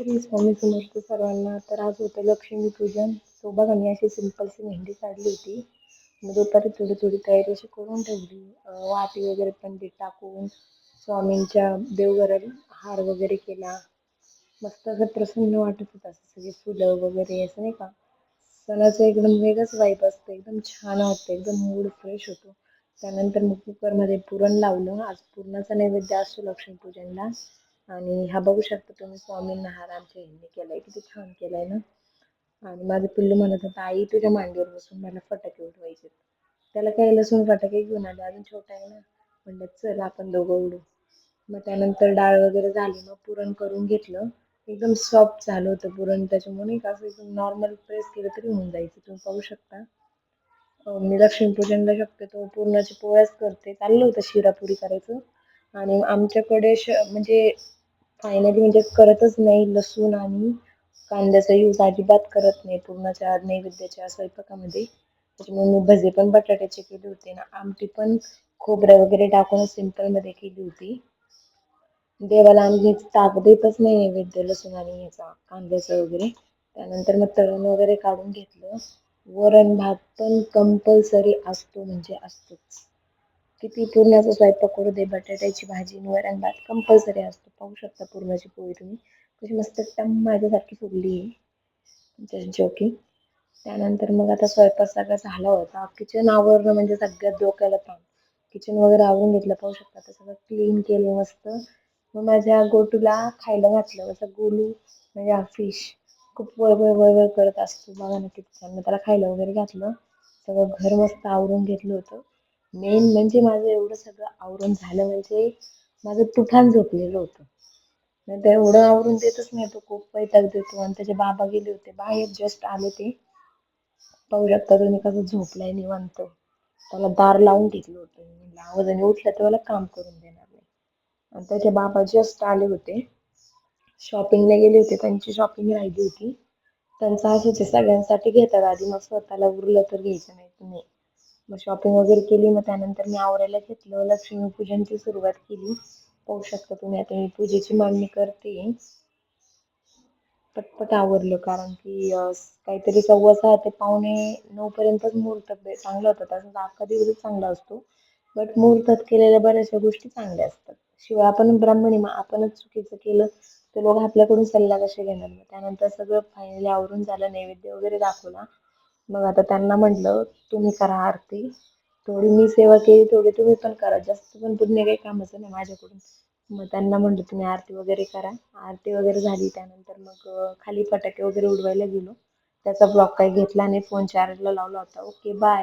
श्री स्वामी समर्थ सर्वांना तर आज होतं लक्ष्मीपूजन तो बघा मी अशी सिम्पलची मेहंदी काढली होती. मग दुपारी थोडी थोडी तयारी अशी करून ठेवली. वाटी वगैरे पण ते टाकून स्वामींच्या देवघरात हार वगैरे केला. मस्त असं प्रसन्न वाटत होतं असं सगळे फुलं वगैरे असं नाही का? सणाचं एकदम वेगळंच वाईप असतं एकदम छान वाटतं एकदम मूड फ्रेश होतो. त्यानंतर मग कुकरमध्ये पुरण लावलं. आज पुरणाचा नैवेद्य असतो लक्ष्मीपूजनला. आणि हा बघू शकता तुम्ही स्वामींना हार आमच्या ह्यांनी केलाय किती छान केलाय ना. आणि माझं पिल्लू म्हणत होता आई तुझ्या मांडीवर बसून मला फटाके उडवायचे त्याला काही लसूण फटाके घेऊन आले अजून छोटा आहे ना. म्हणलं चल आपण दोघं उडू. मग त्यानंतर डाळ वगैरे झाली मग पुरण करून घेतलं. एकदम सॉफ्ट झालं होतं पुरण त्याच्यामुळे का असं एकदम नॉर्मल प्रेस केलं तरी होऊन जायचं. तुम्ही पाहू शकता. मी लक्ष्मीपूजनला शक्यतो पूर्णाची पोळ्याच करते. चाललं होतं शिरापुरी करायचं. आणि आमच्याकडे श म्हणजे फायनली म्हणजे करतच नाही लसूण आणि कांद्याचा यूज अजिबात करत नाही. पूर्णाच्या नैवेद्याच्या स्वयंपाकामध्ये. त्याच्यामुळे मी भजे पण बटाट्याचे केले होते ना. आमटी पण खोबरं वगैरे टाकून सिम्पलमध्ये केली होती. देवाला आम्ही ताक देतच नाही नैवेद्य लसूण आणि ह्याचा कांद्याचं वगैरे. त्यानंतर मग तळण वगैरे काढून घेतलं. वरण भात पण कंपल्सरी असतो म्हणजे असतोच. किती पुरणाचा स्वयंपाक करू दे बटाट्याची भाजी वरण भात कंपल्सरी असतो. पाहू शकता पुरणाची पोळी तुम्ही. कशी मस्त टम माझ्यासारखी फुगली आहे. जस्ट त्यानंतर मग आता स्वयंपाक सगळा झाला होता. किचन आवरणं म्हणजे सगळ्यात डोक्याला ताण. किचन वगैरे आवरून घेतलं पाहू शकता आता सगळं क्लीन केलं मस्त. मग माझ्या गोटूला खायला घातलं. असं गोलू म्हणजे हा फिश खूप वळवळ वळवळ करत असतो. बघा ना किती छान. मग त्याला खायला वगैरे घातलं. सगळं घर मस्त आवरून घेतलं होतं. मेन म्हणजे माझं एवढं सगळं आवरून झालं म्हणजे माझं तुफान झोपलेलं होतं. नाही तर एवढं आवरून देतच नाही तो खूप वैताग देतो आणि त्याचे बाबा गेले होते. बाहेर जस्ट आले ते. पाहू शकता तुम्ही कसं झोपलाय निवांत. त्याला दार लावून घेतलं होतं. मी म्हणलं आवाजाने उठलं तर मला काम करून देणार नाही. आणि त्याचे बाबा जस्ट आले होते. शॉपिंगला गेले होते. त्यांची शॉपिंग राहिली होती. त्यांचं असं होते सगळ्यांसाठी घेतात. आधी मग स्वतःला उरलं तर घ्यायचं नाही. तर मग शॉपिंग वगैरे केली मग त्यानंतर मी आवरायला घेतलं. लक्ष्मीपूजनची सुरुवात केली. पाहू शकता तुम्ही आता मी पूजेची मांडणी करते. पटपट आवरलं कारण की काहीतरी सव्वा सहा ते पावणे नऊ पर्यंतच मुहूर्त चांगलं चांगला होता. तसंच अख्खा दिवसच चांगला असतो. बट मुहूर्तात केलेल्या बऱ्याचशा गोष्टी चांगल्या असतात. शिवाय आपण ब्राह्मणी मग आपणच चुकीचं केलं तर लोक आपल्याकडून सल्ला कसे घेणार? मग त्यानंतर सगळं फायनली आवरून झालं नैवेद्य वगैरे दाखवला. मग आता त्यांना म्हटलं तुम्ही करा आरती. थोडी मी सेवा केली थोडी तुम्ही पण करा. जास्त पण पुण्य काही कामाचं नाही माझ्याकडून. मग त्यांना म्हटलं तुम्ही आरती वगैरे करा. आरती वगैरे झाली त्यानंतर मग खाली फटाके वगैरे उडवायला गेलो. त्याचा ब्लॉक काही घेतला नाही. फोन चार्जला लावला होता. Okay bye